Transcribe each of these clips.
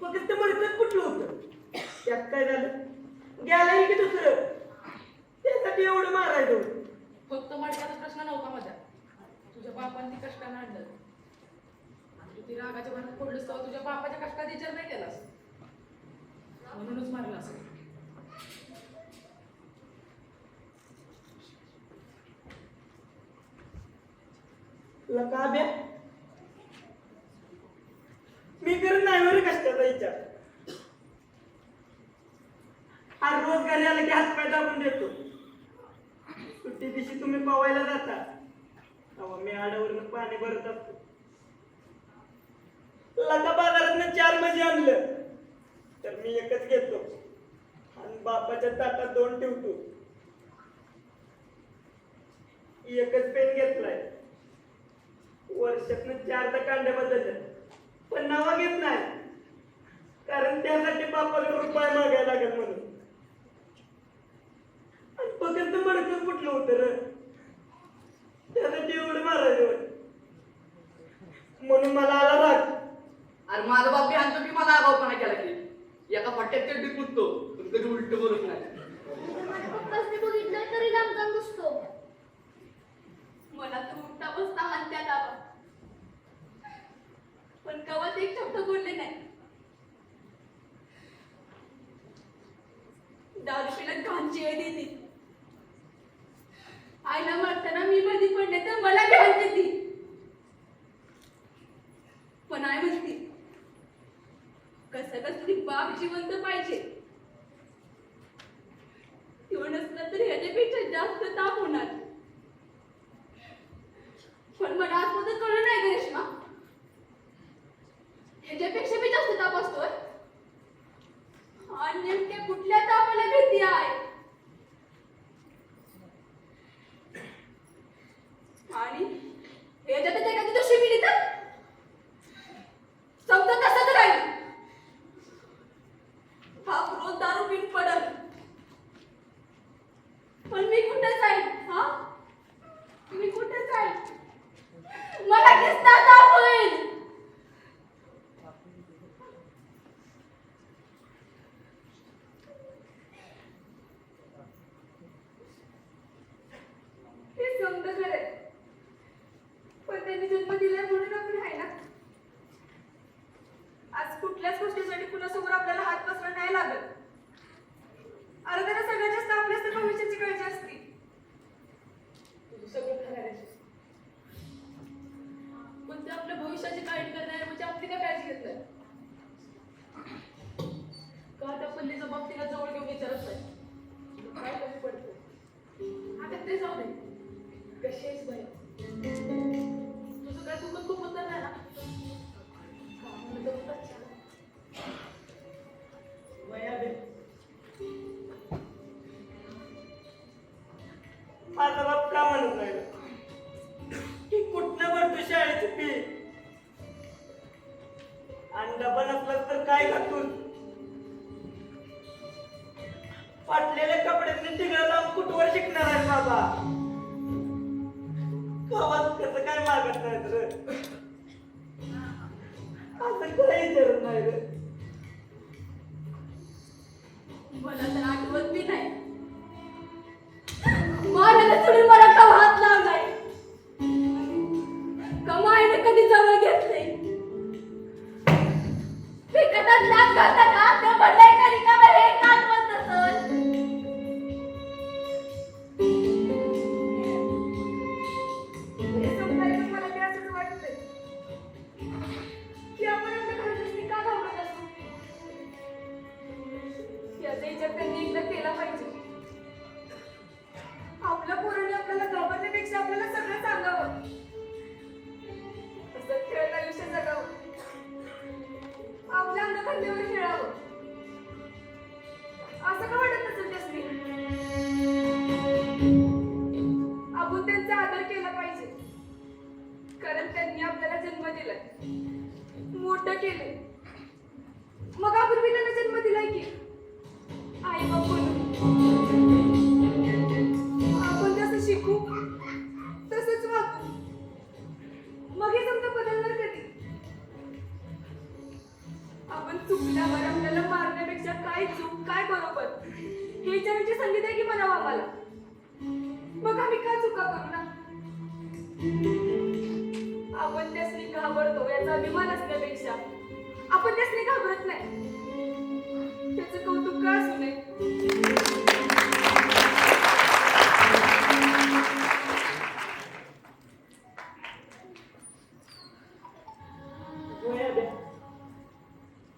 फक्त मडकच कुठलं होतं? त्यात काय झालं? गेलं की दुसरं. त्यासाठी एवढं मारायचं फक्त मडक्याचा प्रश्न नव्हता माझ्या. तुझ्या बापाने ती कष्टानं आणलं. आणि तू ती रागाच्या भरात पडलीस तेव्हा तुझ्या बापाच्या कष्टात विचार नाही केलास. म्हणूनच मारला असं. तुला का द्या मी करत नाही बरं कष्टाचा विचार रोज घरी आला की हात पाय दाबून देतो. सुट्टी दिवशी तुम्ही पवायला जाता. तेव्हा मी आडावरून पाणी भरत असतो. लका बाजारात चार मजे आणलं. तर मी एकच घेतो. आणि बापाच्या ताटात दोन ठेवतो. एकच पेन घेतलाय. वर्षातनं चारदा कांड्या बदलल्या पण नावा घेत नाही कारण त्यासाठी बापाला रुपये मागायला लागेल म्हणून आणि फक्त मडकं कुठलं होतं र त्यासाठी एवढं मारायचं होतं. म्हणून मला आला राग. अरे माझा बाप आणतो की मला आगाऊपणा केला की? एका फट्ट्यात चड्डी कुदतो. पण कधी उलट बोलत नाही. बघितलं तरी लांबचा मला तर उठता बसता पण कवच एक शब्द बोलले नाही. दारू पिला देते. आईला म्हणताना मी मध्ये पडले तर मला घाण देते पण आई म्हणते कसं कसं तरी बाप जिवंत पाहिजे. किंवा नसलं तर ह्याच्यापेक्षा जास्त ताप होणार. पण मला आतमध्ये कळलं नाही ग रेश्मा. ह्याच्यापेक्षा मी जास्त ताप असतोय. आणि नेमक्या कुठल्या तापाला भीती आहे आणि ह्याच्यात एखादी दोषी मिली तर समजा तसंच राहील हा रोज दारू पिऊन पडल पण मी कुठं जाईल हा मी कुठे जाईल मला किस्ता ताप होईल हे समजा खरंय पण त्यांनी जन्म दिलाय म्हणून आपण आहे ना आज कुठल्याच गोष्टीसाठी कुणासमोर आपल्याला हात पसरण नाही लागत अरे त्यांना सगळ्यात जास्त आपल्याच तर भविष्याची काळजी असते तुझं सगळं खरं आहे रेश्मा. पण ते आपल्या भविष्याची काळजी करणार म्हणजे आपली काय काळजी घेत नाही का त्या पल्लीचा बाप तिला जवळ घेऊन विचारत नाही तुला काय कमी ते जाऊ दे. कशी आहेस बाई. तुझं काय दुखत खूप होतं ना? वया बे. माझा फाटलेल्या कपड्यातून तिघा लावून कुठवर शिकणार आहे बाबा? गावात कसं काय मागत नाही रे? असं काय विचारत नाही रे. मला तर आठवत बी नाही. मारायला सोडून मला का हात लावलाय? कमाईने कधी जवळ घेतले पिकतात नाक मोठं केलंय. मग आपण मी त्यांना जन्म दिलाय की? आई बाप आपण जसं शिकू तसंच वागू. मग हे समजा बदलणार कधी? आपण चुकल्यावर आपल्याला मारण्यापेक्षा काय चूक काय बरोबर? हे विचारायची संधी द्या की म्हणावं आम्हाला. मग आम्ही का चुका करू ना? आपण त्या घाबरतो याचा अभिमान असण्यापेक्षा. आपण त्यासने घाबरत नाही. त्याचं कौतुक का असू नये?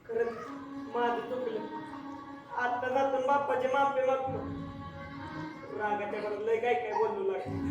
खरंच माझं आता जातो बाप्पाचे मागतो. रागाच्या बरोबर लय काय काय बोलू लागतो